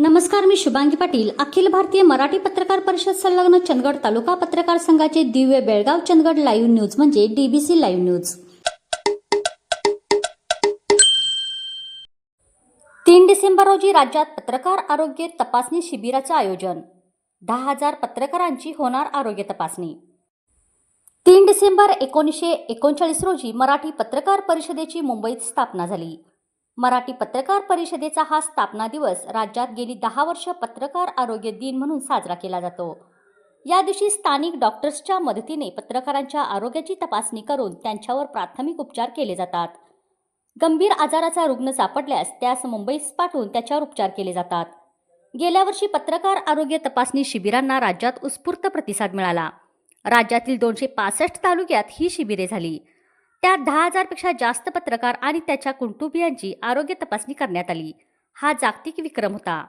नमस्कार मी शुभांगी पाटील. अखिल भारतीय मराठी पत्रकार परिषद संलग्न चंदगड तालुका पत्रकार संघाचे दिव्य बेळगाव चंदगड लाईव्ह न्यूज म्हणजे डीबीसी लाईव्ह न्यूज. तीन डिसेंबर रोजी राज्यात पत्रकार आरोग्य तपासणी शिबिराचं आयोजन. दहा हजार पत्रकारांची होणार आरोग्य तपासणी. तीन डिसेंबर एकोणीसशे एकोणचाळीस रोजी मराठी पत्रकार परिषदेची मुंबईत स्थापना झाली. मराठी पत्रकार परिषदेचा हा स्थापना दिवस राज्यात गेली दहा वर्ष पत्रकार आरोग्य दिन म्हणून साजरा केला जातो. या दिवशी स्थानिक डॉक्टर्सच्या मदतीने पत्रकारांच्या आरोग्याची तपासणी करून त्यांच्यावर प्राथमिक उपचार केले जातात. गंभीर आजाराचा रुग्ण सापडल्यास त्यास मुंबईस पाठवून त्याच्यावर उपचार केले जातात. गेल्या वर्षी पत्रकार आरोग्य तपासणी शिबिरांना राज्यात उत्स्फूर्त प्रतिसाद मिळाला. राज्यातील दोनशे पासष्ट तालुक्यात ही शिबिरे झाली. त्यात दहा हजारपेक्षा जास्त पत्रकार आणि त्याच्या कुटुंबियांची आरोग्य तपासणी करण्यात आली. हा जागतिक विक्रम होता.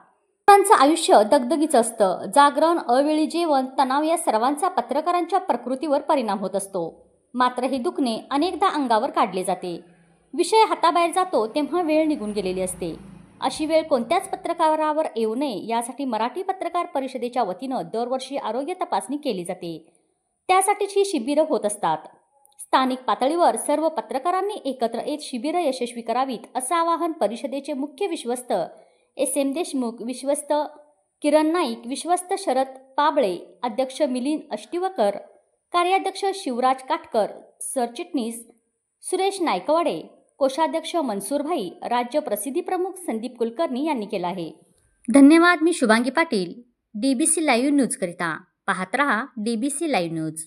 त्यांचं आयुष्य दगदगीचं असतं. जागरण अवेळी जेवण तणाव या सर्वांचा पत्रकारांच्या प्रकृतीवर परिणाम होत असतो. मात्र हे दुखणे अनेकदा अंगावर काढले जाते. विषय हाताबाहेर जातो तेव्हा वेळ निघून गेलेली असते. अशी वेळ कोणत्याच पत्रकारावर येऊ नये यासाठी मराठी पत्रकार परिषदेच्या वतीनं दरवर्षी आरोग्य तपासणी केली जाते. त्यासाठीच ही शिबिरं होत असतात. स्थानिक पातळीवर सर्व पत्रकारांनी एकत्र येत शिबिरं यशस्वी करावीत असं आवाहन परिषदेचे मुख्य विश्वस्त एस एम देशमुख विश्वस्त किरण नाईक विश्वस्त शरद पाबळे अध्यक्ष मिलिंद अष्टिवकर कार्याध्यक्ष शिवराज काटकर सरचिटणीस सुरेश नायकवाडे कोषाध्यक्ष मनसूरभाई राज्य प्रसिद्धी प्रमुख संदीप कुलकर्णी यांनी केला आहे. धन्यवाद मी Shubhangi Patil D B C live न्यूजकरिता. पाहत रहा D B C live news.